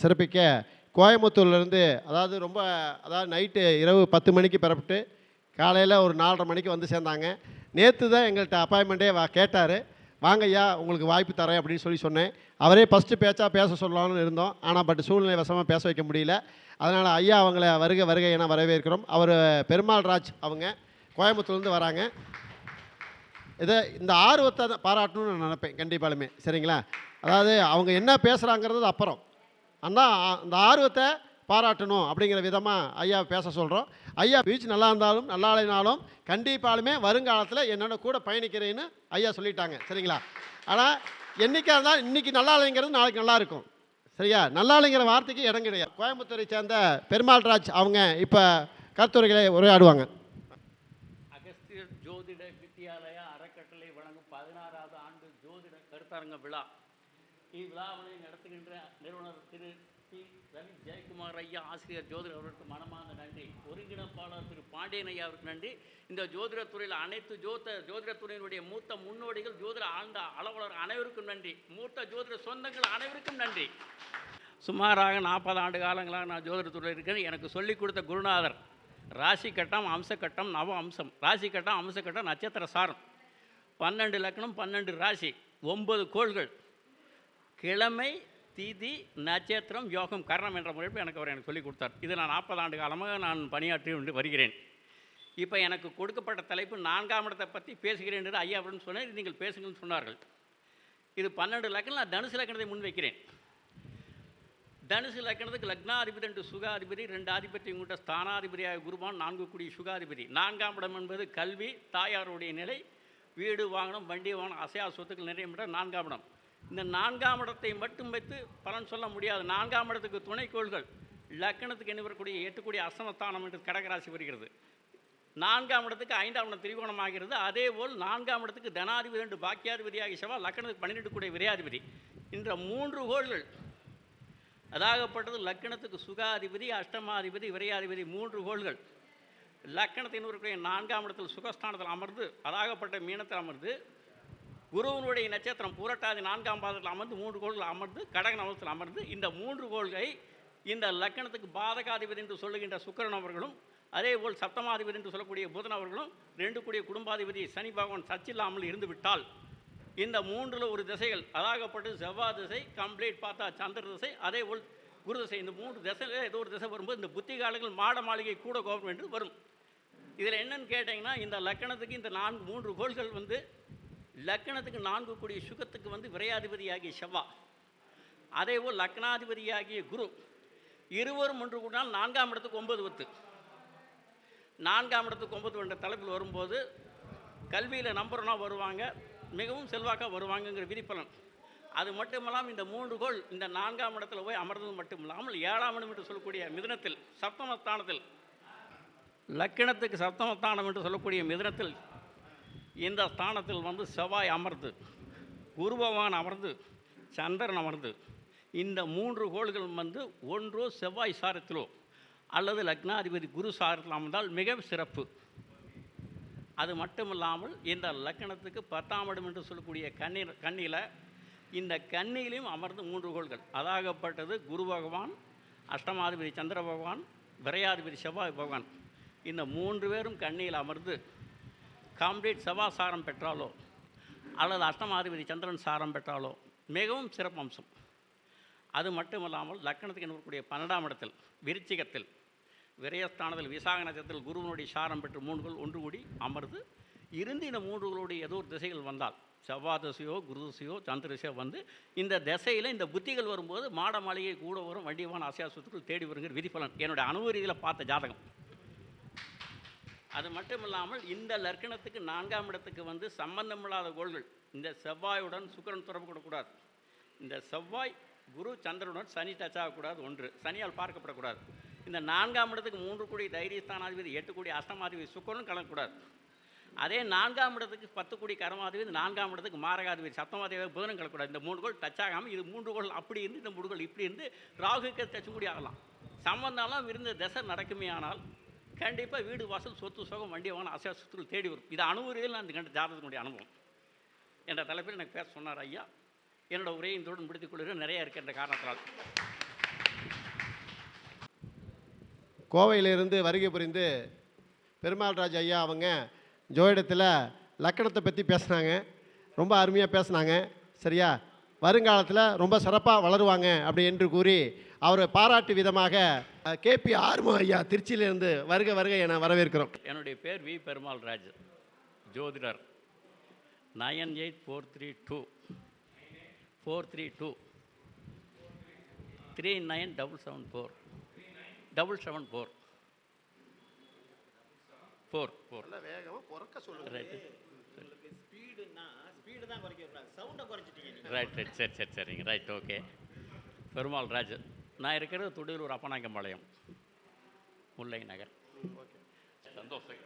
சிறப்பிக்க கோயம்புத்தூர்லேருந்து அதாவது ரொம்ப அதாவது நைட்டு இரவு பத்து மணிக்கு பிறப்பிட்டு காலையில் ஒரு நாலரை மணிக்கு வந்து சேர்ந்தாங்க. நேற்று தான் எங்கள்கிட்ட அப்பாயின்மெண்ட்டே வா கேட்டார். வாங்க ஐயா உங்களுக்கு வாய்ப்பு தரேன் அப்படின்னு சொல்லி சொன்னேன். அவரே ஃபஸ்ட்டு பேச்சா பேச சொல்லலாம்னு இருந்தோம். ஆனால் பட் சூழ்நிலை வசமாக பேச வைக்க முடியல. அதனால் ஐயா அவங்கள வருக வருக என வரவேற்கிறோம். அவர் பெருமாள் ராஜ் அவங்க கோயம்புத்தூர்லேருந்து வராங்க. இதை இந்த ஆர்வத்தை பாராட்டணும்னு நான் நினப்பேன் கண்டிப்பாலுமே. சரிங்களா? அதாவது அவங்க என்ன பேசுகிறாங்கிறது அப்புறம். அண்ணா அந்த ஆர்வத்தை பாராட்டணும் அப்படிங்கிற விதமாக ஐயா பேச சொல்கிறோம் ஐயா பீச் நல்லா இருந்தாலும் நல்லா இல்லைனாலும் கண்டிப்பாலுமே வருங்காலத்தில் என்னோட கூட பயணிக்கிறேன்னு ஐயா சொல்லிட்டாங்க. சரிங்களா? ஆனால் என்றைக்காக இருந்தால் இன்றைக்கி நல்லா இல்லைங்கிறது நாளைக்கு நல்லாயிருக்கும் சரியா? நல்லா இல்லைங்கிற வார்த்தைக்கு இடம் கிடையாது. கோயம்புத்தூரை சேர்ந்த பெருமாள் ராஜ் அவங்க இப்போ கருத்துரைகளை உரையாடுவாங்க. அகஸ்தியர் ஜோதிட வித்தியாலய அறக்கட்டளை வழங்கும் பதினாறாவது ஆண்டு ஜோதிட கருத்தரங்க விழா. இவ்விழாவினை நடத்துகின்ற நிறுவனர் திரு பி. ரவி ஜெயக்குமார் ஐயா ஆசிரியர் ஜோதிடர் அவர்களுக்கு மனமார்ந்த நன்றி. ஒருங்கிணைப்பாளர் திரு பாண்டியன் ஐயா அவருக்கு நன்றி. இந்த ஜோதிடத்துறையில் அனைத்து ஜோத ஜோதிடத்துறையினுடைய மூத்த முன்னோடிகள் ஜோதிட ஆழ்ந்த அளவலர் அனைவருக்கும் நன்றி. மூத்த ஜோதிட சொந்தங்கள் அனைவருக்கும் நன்றி. சுமாராக நாற்பது ஆண்டு காலங்களாக நான் ஜோதிடத்துறையில் இருக்கிறேன் எனக்கு சொல்லிக் கொடுத்த குருநாதர் ராசி கட்டம் அம்ச கட்டம் நவ அம்சம். ராசி கட்டம் அம்ச கட்டம் நட்சத்திர சாரம். பன்னெண்டு லக்னம் பன்னெண்டு ராசி. ஒன்பது கோள்கள். கிழமை திதி நட்சத்திரம் யோகம் கரணம் என்ற முறையில் எனக்கு அவர் எனக்கு சொல்லிக் கொடுத்தார். இது நான் நாற்பது ஆண்டு காலமாக நான் பணியாற்றி கொண்டு வருகிறேன். இப்போ எனக்கு கொடுக்கப்பட்ட தலைப்பு நான்காம் இடத்தை பற்றி பேசுகிறேன் என்று ஐயா அப்படின்னு சொன்னேன் நீங்கள் பேசுங்கன்னு சொன்னார்கள். இது பன்னெண்டு லக்கணம் நான் தனுசு லக்கணத்தை முன்வைக்கிறேன். தனுசு லக்கணத்துக்கு லக்னாதிபதி ரெண்டு சுகாதிபதி ரெண்டு ஆதிபத்தியம் கொண்ட ஸ்தானாதிபதியாக குருவான் நான்கு கூடி சுகாதிபதி. நான்காம் இடம் என்பது கல்வி தாயாருடைய நிலை வீடு வாங்கணும் வண்டி வாங்கணும் அசையா சொத்துக்கள் நிறைய இடம் நான்காம் இடம். இந்த நான்காம் இடத்தை மட்டும் வைத்து பலன் சொல்ல முடியாது. நான்காம் இடத்துக்கு துணைக்கோள்கள் லக்கணத்துக்கு என்ன வரக்கூடிய எட்டுக்கூடிய அசமஸ்தானம் என்று கடகராசி வருகிறது. நான்காம் இடத்துக்கு ஐந்தாம் இடம் திரிகோணம் ஆகிறது. அதே போல் நான்காம் இடத்துக்கு தனாதிபதி ரெண்டு பாக்கியாதிபதியாகி செவ்வாய் லக்கணத்துக்கு பன்னிரெண்டு கூடிய விரையாதிபதி. என்ற மூன்று கோள்கள் அதாகப்பட்டது லக்கணத்துக்கு சுகாதிபதி அஷ்டமாதிபதி விரையாதிபதி மூன்று கோள்கள். லக்கணத்தின் இருக்கக்கூடிய நான்காம் இடத்தில் சுகஸ்தானத்தில் அமர்ந்து அதாகப்பட்ட மீனத்தில் அமர்ந்து குருவனுடைய நட்சத்திரம் பூரட்டாதி நான்காம் பாதத்தில் அமர்ந்து மூன்று கோள்கள் அமர்ந்து கடக நவத்தில் அமர்ந்து இந்த மூன்று கோள்களை இந்த லக்கணத்துக்கு பாதகாதிபதி என்று சொல்லுகின்ற சுக்கரன் அவர்களும் அதேபோல் சப்தமாதிபதி என்று சொல்லக்கூடிய புதன் அவர்களும் ரெண்டு கூடிய குடும்பாதிபதி சனி பகவான் சச்சில்லாமல் இருந்துவிட்டால் இந்த மூன்றில் ஒரு திசைகள் அதாகப்பட்டு செவ்வாய் திசை கம்ப்ளீட் பார்த்தா சந்திர திசை அதே போல் குரு திசை இந்த மூன்று திசையில் ஏதோ ஒரு திசை வரும்போது இந்த புத்தி காலங்கள் மாட மாளிகை கூட கோபம் என்று வரும். இதில் என்னன்னு கேட்டிங்கன்னா இந்த லக்கணத்துக்கு இந்த நான்கு மூன்று கோள்கள் வந்து லக்கணத்துக்கு நான்கு கூடிய சுகத்துக்கு வந்து விரையாதிபதியாகிய செவ்வா. அதேபோல் லக்னாதிபதியாகிய குரு. இருவரும் ஒன்று கூடினால் நான்காம் இடத்துக்கு ஒன்பது ஒத்து. நான்காம் இடத்துக்கு ஒன்பது என்ற தலைப்பில் வரும்போது கல்வியில் நம்பர்னா வருவாங்க மிகவும் செல்வாக்காக வருவாங்கங்கிற விதிப்பலன். அது மட்டுமல்லாமல் இந்த மூன்று கோள் இந்த நான்காம் இடத்துல போய் அமர்ந்தது மட்டும் இல்லாமல் ஏழாம் இடம் என்று சொல்லக்கூடிய மிதனத்தில் சப்தமஸ்தானத்தில் லக்கணத்துக்கு சப்தமஸ்தானம் என்று சொல்லக்கூடிய மிதனத்தில் இந்த ஸ்தானத்தில் வந்து செவ்வாய் அமர்ந்து குருபவான் அமர்ந்து சந்திரன் அமர்ந்து இந்த மூன்று கோள்கள் வந்து ஒன்றோ செவ்வாய் சாரத்திலோ அல்லது லக்னாதிபதி குரு சாரத்தில் அமர்ந்தால் மிக சிறப்பு. அது மட்டும் இல்லாமல் இந்த லக்கணத்துக்கு பத்தாம் இடம் என்று சொல்லக்கூடிய கண்ணீர் கண்ணியில் இந்த கண்ணியிலையும் அமர்ந்து மூன்று கோள்கள். அதாகப்பட்டது குரு பகவான் அஷ்டமாதிபதி சந்திர பகவான் விரையாதிபதி செவ்வாய் பகவான். இந்த மூன்று பேரும் கண்ணியில் அமர்ந்து காம்ரேட் செவ்வா சாரம் பெற்றாலோ அல்லது அஷ்டமாதிபதி சந்திரன் சாரம் பெற்றாலோ மிகவும் சிறப்பம்சம். அது மட்டும் இல்லாமல் லக்கணத்துக்கு இருக்கக்கூடிய பன்னெண்டாம் இடத்தில் விருச்சிகத்தில் விரயஸ்தானத்தில் விசாக நட்சத்திரத்தில் குருவனுடைய சாரம் பெற்று மூன்றுகள் ஒன்று கூடி அமர்ந்து இருந்து இந்த மூன்றுகளுடைய ஏதோ ஒரு திசைகள் வந்தால் செவ்வாய் திசையோ குரு திசையோ சந்திர திசையோ வந்து இந்த திசையில் இந்த புத்திகள் வரும்போது மாட மாளிகை கூட வரும் வண்டியவான அசையா சொத்துக்கள் தேடி வருங்கிற விதிப்பலன் என்னுடைய அனுபவ ரீதியில் பார்த்த ஜாதகம். அது மட்டும் இல்லாமல் இந்த லக்கணத்துக்கு நான்காம் இடத்துக்கு வந்து சம்பந்தமில்லாத கோள்கள் இந்த செவ்வாயுடன் சுக்கரன் தொடர்பு கொள்ளக்கூடாது. இந்த செவ்வாய் குரு சந்திரனுடன் சனி டச் ஆகக்கூடாது ஒன்று. சனியால் பார்க்கப்படக்கூடாது. இந்த நான்காம் இடத்துக்கு மூன்று கோடி தைரியஸ்தானாதிபதி எட்டு கோடி அஷ்டமாதிபதி சுக்கரனும் கலக்கக்கூடாது. அதே நான்காம் இடத்துக்கு பத்து கோடி கரமாதிபதி நான்காம் இடத்துக்கு மாரகாதிபதி சப்தமாதிபதி புதனும் கலக்கூடாது இந்த மூன்று கோள் டச் ஆகாமல் இது மூன்று கோள் அப்படி இருந்து இந்த மூன்று கோள் இப்படி இருந்து ராகுக்கு டச் கூடி ஆகலாம். சம்பந்தம்லாம் இருந்த தசை நடக்குமே ஆனால் கண்டிப்பாக வீடு வாசல் சொத்து சுகம் வண்டி வாகனம் அசையா சொத்துக்கள் தேடி வரும். இது அனுபவத்தில் நான் கண்ட ஜாதகத்தினுடைய அனுபவம். என்ற தலைப்பில் எனக்கு பேச சொன்னார் ஐயா. என்னோட உரையை இத்துடன் முடித்துக் கொள்கிறேன். நிறைய இருக்கின்ற காரணத்தால் கோவையிலிருந்து வருகை புரிந்து பெருமாள் ராஜ் ஐயா அவங்க ஜோயிடத்தில் லக்கணத்தை பற்றி பேசுனாங்க. ரொம்ப அருமையாக பேசுனாங்க. சரியா? வருங்காலத்தில் ரொம்ப சிறப்பாக வளருவாங்க அப்படி என்று கூறி அவரை பாராட்டு விதமாக கேபி ஆர்மோ ஐயா திருச்சியிலிருந்து வருக வருக என வரவேற்கிறோம். என்னுடைய பேர் வி. பெருமாள் ராஜ் ஜோதிடர். Nine eight four three two four three two three nine double seven four double seven four four four. வேகமாக பிறக்க சொல்லுங்கள் ரைட்டு ஸ்பீடுன்னா ஸ்பீடு தான் குறைக்க கூடாது சவுண்டை குறைச்சிட்டீங்க நீங்கள் ரைட் ரைட் சரி சரி சரிங்க. Right okay Perumal Raj. நான் இருக்கிறது துடியூர் அப்பநாயக்கம்பாளையம் முல்லை நகர் ஓகே சந்தோஷம்